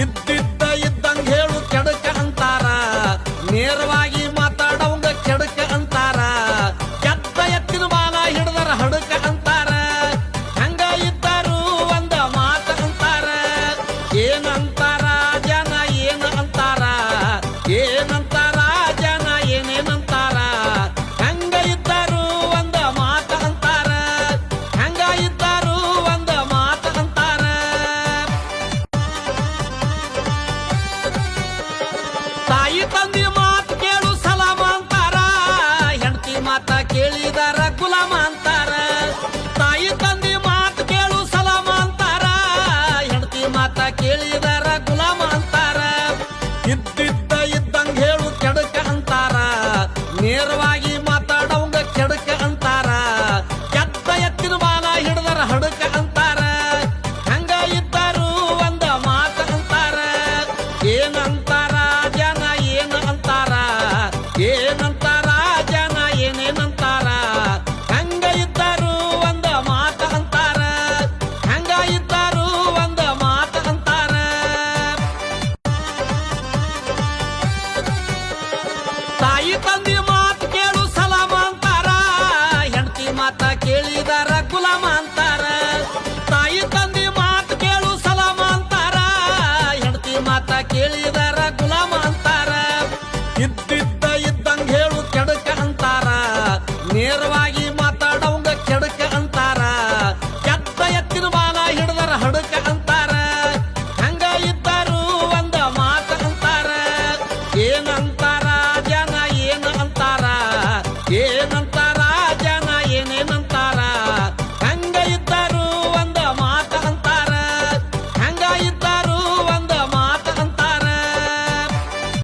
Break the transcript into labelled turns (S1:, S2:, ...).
S1: ಇದ್ದಿದ್ದ ಇದ್ದಂಗ ಹೇಳು ಕೆಡಕ ಅಂತಾರ. ನೇರವಾಗಿ ಮಾತಾಡೋಂಗ ಕೆಡಕ ಅಂತಾರ. ಕೆತ್ತ ಎತ್ತಿನ ಬಾಲ ಹಿಡಿದರ ಹಡಕ ಅಂತಾರ. ಹಂಗ ಇದ್ದಾರು ಒಂದ ಮಾತ ಅಂತಾರ. ಏನಂತಾರ ಜನ ಏನು ಅಂತಾರ. ಏನ ಇದ್ದಿದ್ದ ಇದ್ದಂಗ ಹೇಳು ಕೆಡಕ ಅಂತಾರ. ನೇರವಾಗಿ ಮಾತಾಡವಂಗ ಕೆಡಕ ಅಂತಾರ. ಕೆತ್ತ ಎತ್ತಿನ ಬಾಲ ಹಿಡಿದರ ಹಡಕ ಅಂತಾರ. ಹಂಗ ಇದ್ದಾರು ಒಂದ ಮಾತ ಅಂತಾರ. ಏನಂತಾರ ಜನ ಏನ ಅಂತಾರ. ಏನ ತಂದಿ ಮಾತು ಕೇಳು ಸಲಾಮ ಅಂತಾರ ಹೆಂಡತಿ ಮಾತ ಕೇಳಿದಾರ ಗುಲಾಮ ಅಂತಾರ ತಾಯಿ ತಂದಿ ಮಾತು ಕೇಳು ಸಲಾಮ ಅಂತಾರ ಹೆಂಡತಿ ಮಾತ ಕೇಳಿದಾರ ಗುಲಾಮ ಅಂತಾರ ಇದ್ದಿದ್ದ Yeah.